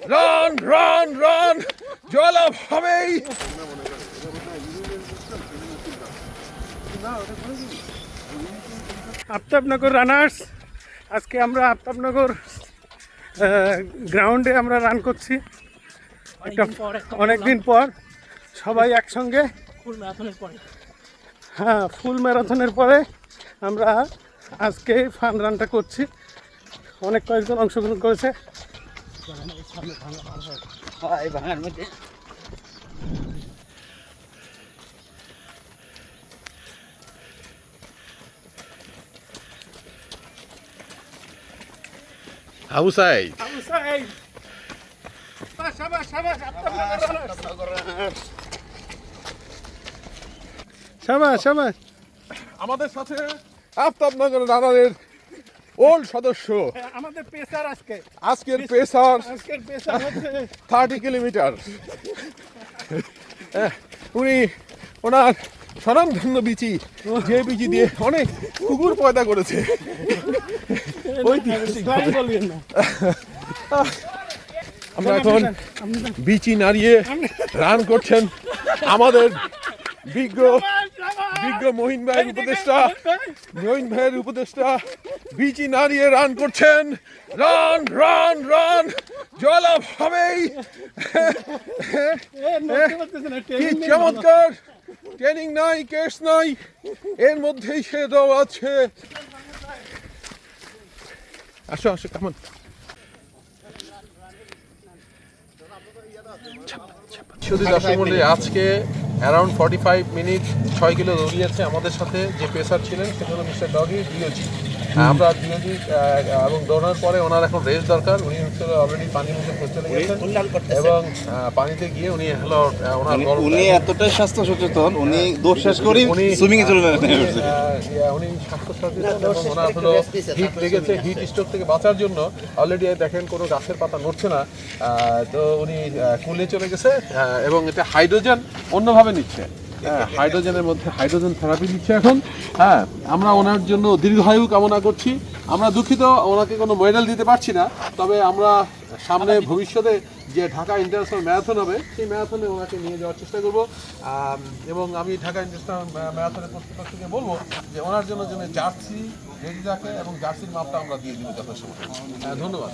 Run run run জয়লাভ হবেই! Aftabnagar runners আজকে আমরা আফতাবনগর গ্রাউন্ডে আমরা রান করছি। একটা অনেক দিন পর সবাই একসঙ্গে। ফুল ম্যারাথনের পরে। হ্যাঁ ফুল ম্যারাথনের পরে আমরা আজকে ফান রানটা করছি। অনেক কয়েকজন অংশগ্রহণ করেছে। এই ভাঙার মধ্যে আবু সাইদ। আবু সাইদ। আমাদের সাথে আফতাবনগর রানারের ওল্ড সদস্য। আমাদের পেসার আজকে। আজকের পেসার আজকের পেসার হচ্ছে থার্টি কিলোমিটার। উনি ওনার স্বনামধন্য বিচি যে বিচি দিয়ে অনেক কুকুর পয়দা করেছে। আমরা এখন বিচি নাড়িয়ে রান করছেন আমাদের বিজ্ঞ বিজ্ঞ মহিন ভাইয়ের উপদেষ্টা মহিন ভাইয়ের উপদেষ্টা বিচি নাড়িয়ে রান করছেন। Run run run. জয়লাভ হবেই। কি চমৎকার। ট্রেনিং নাই কেস নাই। এর মধ্যেই সে দৌড়াচ্ছে আসো আসো কেমন শুধু দর্শক মন্ডলী আজকে অ্যারাউন্ড ফর্টি ফাইভ মিনিট ছয় কিলো দৌড়িয়েছে আমাদের সাথে যে পেসার ছিলেন, সেটা হলো mister doggy D O G আমরা ডিওজি এবং দৌড়ানোর পরে ওনার এখন রেস্ট দরকার। উনি হচ্ছে অলরেডি পানির মুখে চলে গেছেন এবং পানিতে গিয়ে উনি হলো ওনার উনি- এতটাই স্বাস্থ্য সচেতন উনি দৌড় শেষ করি উনি- সুইমিং এ চলে উনি, আহ, উনি স্বাস্থ্য সচেতন ওনার হলো হিট লেগেছে হিট স্ট্রোক থেকে বাঁচার জন্য। অলরেডি দেখেন কোনো গাছের পাতা নড়ছে না। আহ, তো উনি কুলে চলে গেছে এবং এটা হাইড্রোজেন অন্যভাবে নিচ্ছে। হাইড্রোজেনের মধ্যে হাইড্রোজেন থেরাপি দিচ্ছে এখন। হ্যাঁ আমরা ওনার জন্য দীর্ঘায়ু কামনা করছি। আমরা দুঃখিত ওনাকে কোনো মেডেল দিতে পারছি না। তবে আমরা সামনে ভবিষ্যতে যে ঢাকা ইন্টারন্যাশনাল ম্যারাথন হবে সেই ম্যারাথনে ওনাকে নিয়ে যাওয়ার চেষ্টা করব। এবং আমি ঢাকা ইন্টারন্যাশনাল ম্যারাথনের কর্তৃপক্ষকে বলব যে ওনার জন্য যেন জার্সি রেডি রাখে এবং জার্সির মাপটা আমরা দিয়ে দিব যথাসময় হ্যাঁ, ধন্যবাদ।